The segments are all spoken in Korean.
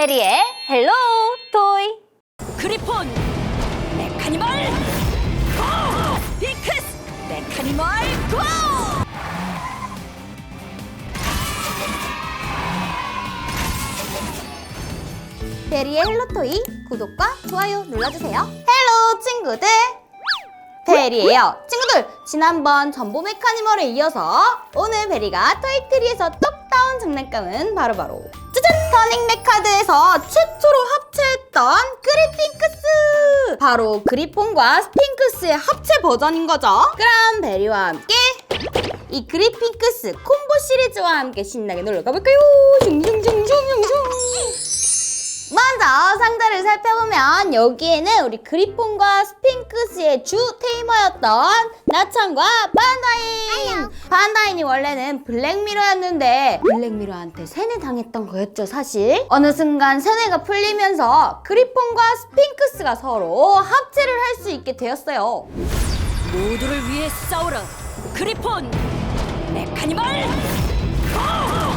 베리의 헬로 토이 그리폰 메카니멀 고! 빅크스 메카니멀 고! 베리의 헬로 토이 구독과 좋아요 눌러주세요. 헬로 친구들 베리예요. 친구들 지난번 전보 메카니멀에 이어서 오늘 베리가 토이트리에서 똑 따온 장난감은 바로바로 짜 잔 터닝 메카드에서 최초로 합체했던 그리핑크스 바로 그리폰과 스핑크스의 합체 버전인 거죠. 그럼 베리와 함께 이 그리핑크스 콤보 시리즈와 함께 신나게 놀러 가볼까요? 슝슝슝슝슝슝 먼저 상자를 살펴보면 여기에는 우리 그리폰과 스핑크스의 주 테이머였던 나찬과 반다인. 반다인이 원래는 블랙미러였는데 블랙미러한테 세뇌당했던 거였죠 사실. 어느 순간 세뇌가 풀리면서 그리폰과 스핑크스가 서로 합체를 할 수 있게 되었어요. 모두를 위해 싸우라 그리폰 메카니멀 가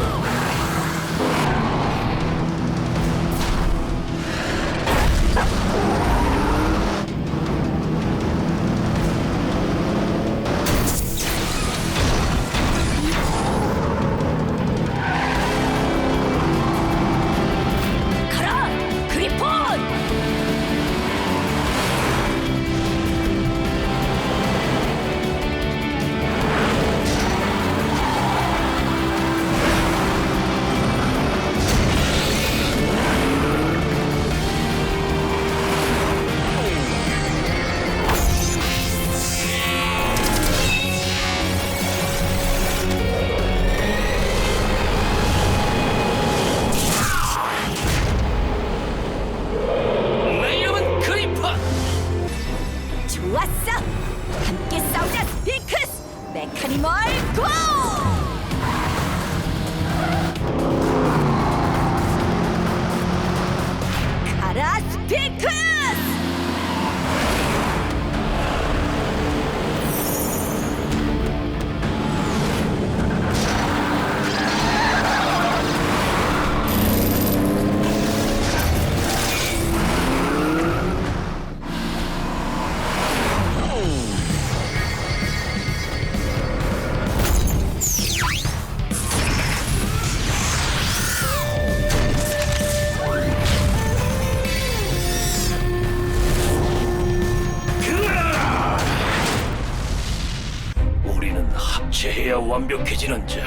합체해야 완벽해지는 자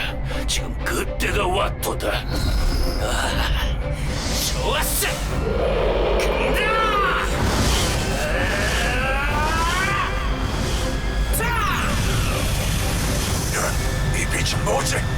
지금 그때가 왔도다 아, 좋았어 간다 이 빛은 뭐지?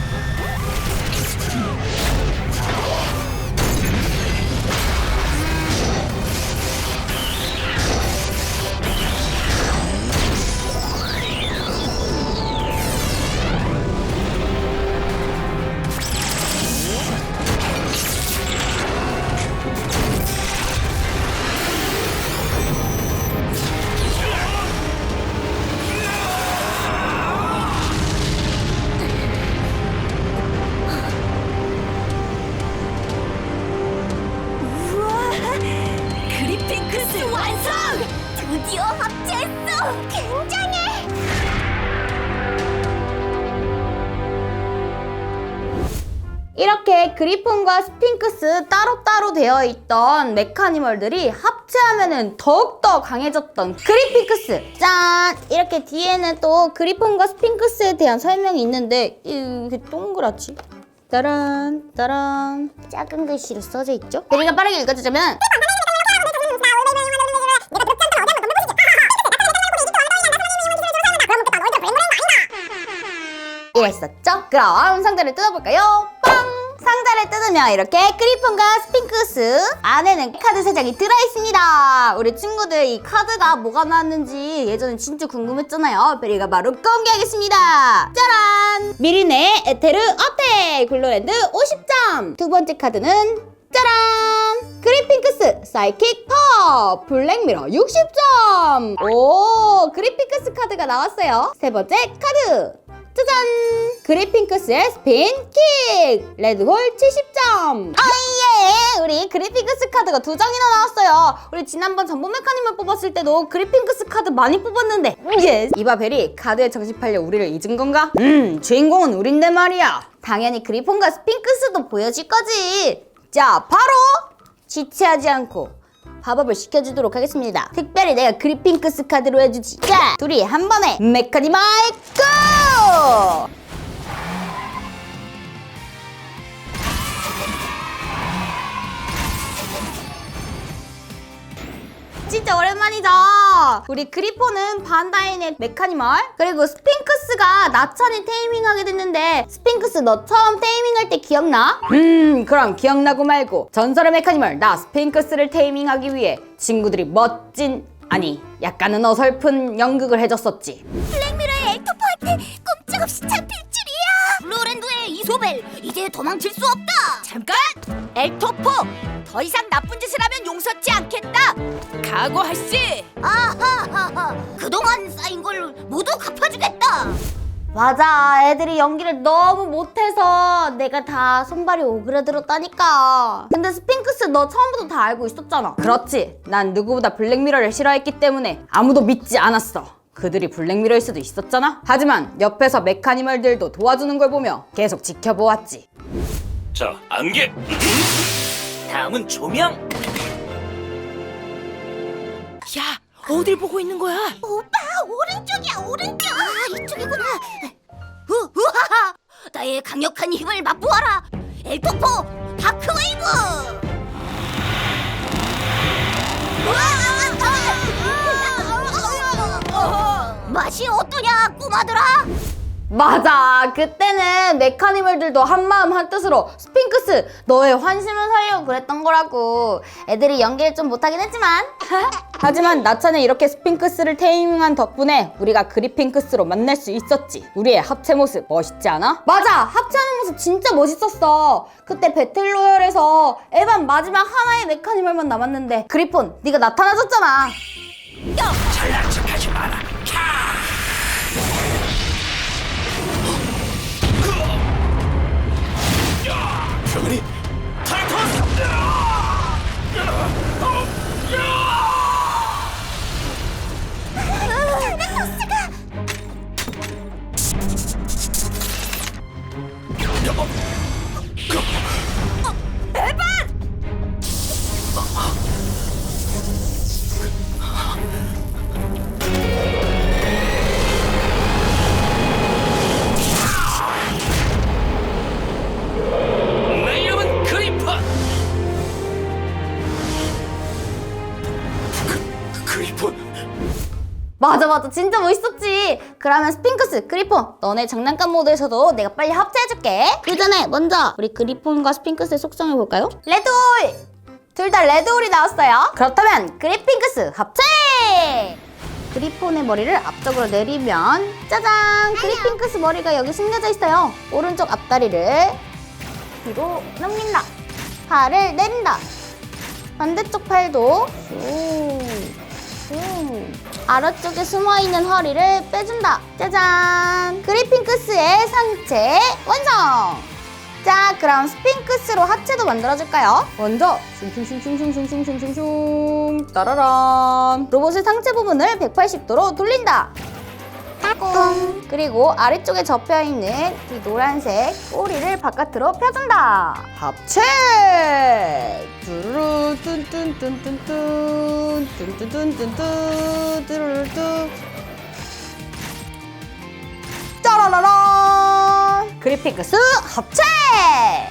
그리폰과 스핑크스 따로따로 되어 있던 메카니멀들이 합체하면은 더욱더 강해졌던 그리핑크스 짠! 이렇게 뒤에는 또 그리폰과 스핑크스에 대한 설명이 있는데 이게 동그랗지? 따란 따란 작은 글씨로 써져 있죠? 우리가 빠르게 읽어주자면 이랬었죠? 그럼 상자를 뜯어볼까요? 빵! 상자를 뜯으면 이렇게 크리폰과 스핑크스 안에는 카드 3장이 들어있습니다. 우리 친구들 이 카드가 뭐가 나왔는지 예전에 진짜 궁금했잖아요. 베리가 바로 공개하겠습니다. 짜란! 미리네 에테르 어택! 블루랜드 50점! 두 번째 카드는 짜란! 그리핑크스 사이킥 팝 블랙미러 60점! 오! 그리핑크스 카드가 나왔어요. 세 번째 카드 짜잔! 그리핑크스의 스핀 킥! 레드홀 70점! 어예! 우리 그리핑크스 카드가 두 장이나 나왔어요 우리 지난번 전보 메카님을 뽑았을 때도 그리핑크스 카드 많이 뽑았는데 예 이봐 베리 카드에 정신팔려 우리를 잊은 건가? 음 주인공은 우린데 말이야 당연히 그리폰과 스핑크스도 보여줄 거지 자 바로 지체하지 않고 밥업을 시켜주도록 하겠습니다 특별히 내가 그리핑크스 카드로 해주지 자 둘이 한 번에 메카니멀 고! 진짜 오랜만이죠. 우리 그리포는 반다인의 메카니멀 그리고 스핑크스가 나찬이 테이밍하게 됐는데 스핑크스 너 처음 테이밍할 때 기억나? 음 그럼 기억나고 말고 전설의 메카니멀 나 스핑크스를 테이밍하기 위해 친구들이 멋진 아니 약간은 어설픈 연극을 해줬었지. 블랙미러의 엘토퍼한테 꼼짝없이 잡힐 줄이야. 로랜도의 이소벨 이제 도망칠 수 없다. 잠깐, 엘토퍼 더 이상 나쁜 짓을 하면 용서치 않겠다. 각오하시. 아하하하. 그동안 쌓인 걸 모두 갚아주겠다. 맞아 애들이 연기를 너무 못해서 내가 다 손발이 오그라들었다니까 근데 스핑크스 너 처음부터 다 알고 있었잖아 그렇지 난 누구보다 블랙미러를 싫어했기 때문에 아무도 믿지 않았어 그들이 블랙미러일 수도 있었잖아 하지만 옆에서 메카니멀들도 도와주는 걸 보며 계속 지켜보았지 자, 안개. 다음은 조명. 야, 어딜 보고 있는 거야? 오빠, 오른쪽이야, 오른쪽. 아, 이쪽이구나. 우, 우하하! 나의 강력한 힘을 맛보아라. 엘토포 다크웨이브. 우와! 맛이 어떠냐, 꼬마들아? 맞아. 그때는 메카니멀들도 한마음 한뜻으로 스핑크스 너의 환심을 살려고 그랬던 거라고. 애들이 연기를 좀 못하긴 했지만. 하지만 나찬에 이렇게 스핑크스를 테이밍한 덕분에 우리가 그리핑크스로 만날 수 있었지. 우리의 합체 모습 멋있지 않아? 맞아. 합체하는 모습 진짜 멋있었어. 그때 배틀로얄에서 에반 마지막 하나의 메카니멀만 남았는데 그리폰 네가 나타나줬잖아. 잘난 척하지 마라. 그러니 타이탄스! 타나토스가! 맞아 맞아. 진짜 멋있었지. 그러면 스핑크스 그리폰 너네 장난감 모드에서도 내가 빨리 합체해줄게. 그 전에 먼저 우리 그리폰과 스핑크스의 속성을 볼까요? 레드홀! 둘 다 레드홀이 나왔어요. 그렇다면 그리핑크스 합체! 그리폰의 머리를 앞쪽으로 내리면 짜잔! 그리핑크스 머리가 여기 숨겨져 있어요. 오른쪽 앞다리를 뒤로 넘긴다. 팔을 내린다. 반대쪽 팔도. 쭉 음, 아래 쪽에 숨어있는 허리를 빼준다. 짜잔! 그리핑크스의 상체 완성! 자, 그럼 스핑크스로 하체도 만들어줄까요? 먼저 슝슝슝슝슝슝슝슝슝 따라란 로봇의 상체 부분을 180도로 돌린다. 꿍. 그리고 아래쪽에 접혀 있는 이 노란색 꼬리를 바깥으로 펴준다. 합체! 뚜루루 뚠뚠뚠뚠뚠 뚠뚠뚠뚠뚠 뚜루루뚜 짜라라란 그리핑크스 합체!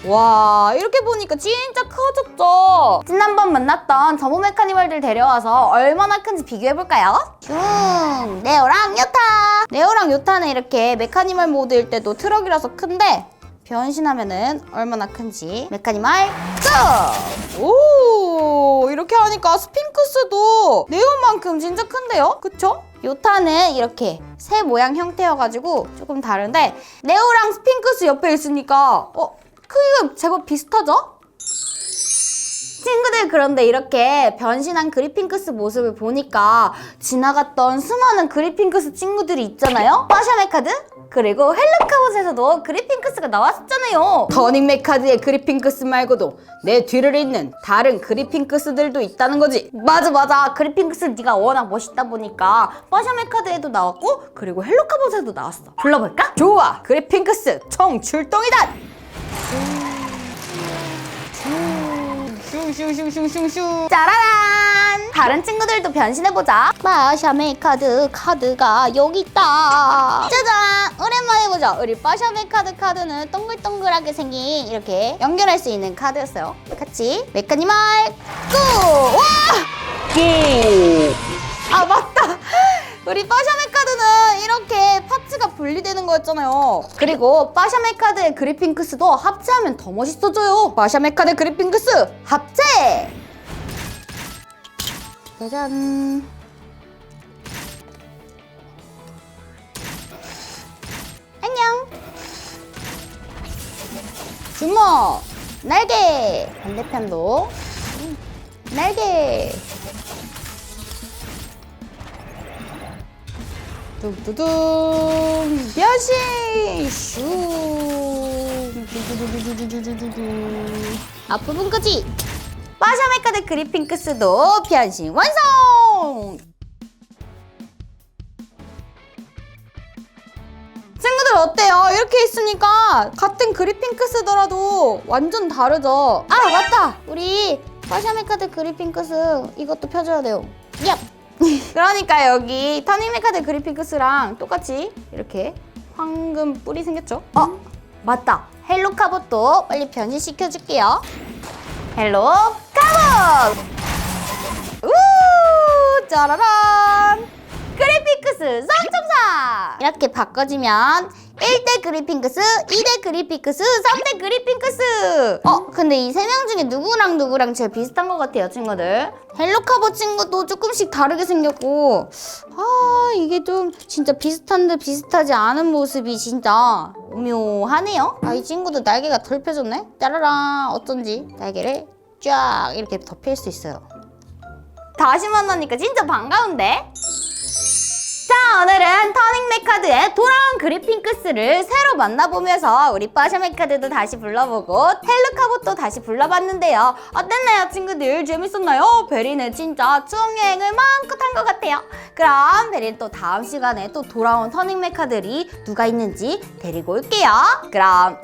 와 이렇게 보니까 진짜 커졌죠? 지난번 만났던 저모 메카니멀들 데려와서 얼마나 큰지 비교해볼까요? 슝 네오랑 요타 네오랑 요타는 이렇게 메카니멀 모드일 때도 트럭이라서 큰데 변신하면은 얼마나 큰지 메카니멀 고! 오 이렇게 하니까 스핑크스도 네오만큼 진짜 큰데요? 그쵸? 요타는 이렇게 새 모양 형태여가지고 조금 다른데 네오랑 스핑크스 옆에 있으니까 어 크기가 제법 비슷하죠? 친구들 그런데 이렇게 변신한 그리핑크스 모습을 보니까 지나갔던 수많은 그리핑크스 친구들이 있잖아요. 빠샤메 카드 그리고 헬로카봇에서도 그리핑크스가 나왔었잖아요. 터닝메 카드의 그리핑크스 말고도 내 뒤를 잇는 다른 그리핑크스들도 있다는 거지. 맞아 맞아. 그리핑크스 네가 워낙 멋있다 보니까 빠샤메 카드에도 나왔고 그리고 헬로카봇에도 나왔어. 불러볼까? 좋아. 그리핑크스 총 출동이다. 슈슈슈슈슈슈 짜라란! 다른 친구들도 변신해보자. 빠샤메 카드 카드가 여기 있다. 짜잔! 오랜만에 보자. 우리 빠샤메 카드 카드는 동글동글하게 생긴 이렇게 연결할 수 있는 카드였어요. 같이 메카니멀 꾸! 와! 아 맞다 우리 빠샤메 카드는 이렇게 파츠가 분리되는 거였잖아요. 그리고 빠샤메 카드의 그리핑크스도 합체하면 더 멋있어져요. 빠샤메 카드 그리핑크스 합체! 짜잔. 안녕. 주먹 날개. 반대편도. 음, 날개 뚜두둥 변신 슝 앞부분까지 마샤메카드 그리핑크스도 변신 완성 친구들 어때요? 이렇게 있으니까 같은 그리핑크스더라도 완전 다르죠? 아 맞다! 우리 마샤메카드 그리핑크스 이것도 펴줘야 돼요 얍! 그러니까 여기 터닝메 카드 그리핑크스랑 똑같이 이렇게 황금 뿔이 생겼죠? 어? 맞다! 헬로 카봇도 빨리 변신시켜줄게요 헬로 카봇! 우! 짜라란! 그리핑크스 쌍청사! 이렇게 바꿔주면 1대 그리핑크스, 2대 그리핑크스, 3대 그리핑크스! 어, 근데 이 세 명 중에 누구랑 누구랑 제일 비슷한 것 같아요, 친구들. 헬로카보 친구도 조금씩 다르게 생겼고, 아, 이게 좀 진짜 비슷한데 비슷하지 않은 모습이 진짜 오묘하네요. 아, 이 친구도 날개가 덜 펴졌네? 짜라란, 어쩐지 날개를 쫙 이렇게 덮일 수 있어요. 다시 만나니까 진짜 반가운데? 자 오늘은 터닝 메카드의 돌아온 그리핑크스를 새로 만나보면서 우리 빠샤 메카드도 다시 불러보고 헬루카봇도 다시 불러봤는데요. 어땠나요 친구들? 재밌었나요? 베리는 진짜 추억여행을 마음껏 한 것 같아요. 그럼 베리는 또 다음 시간에 또 돌아온 터닝 메카들이 누가 있는지 데리고 올게요. 그럼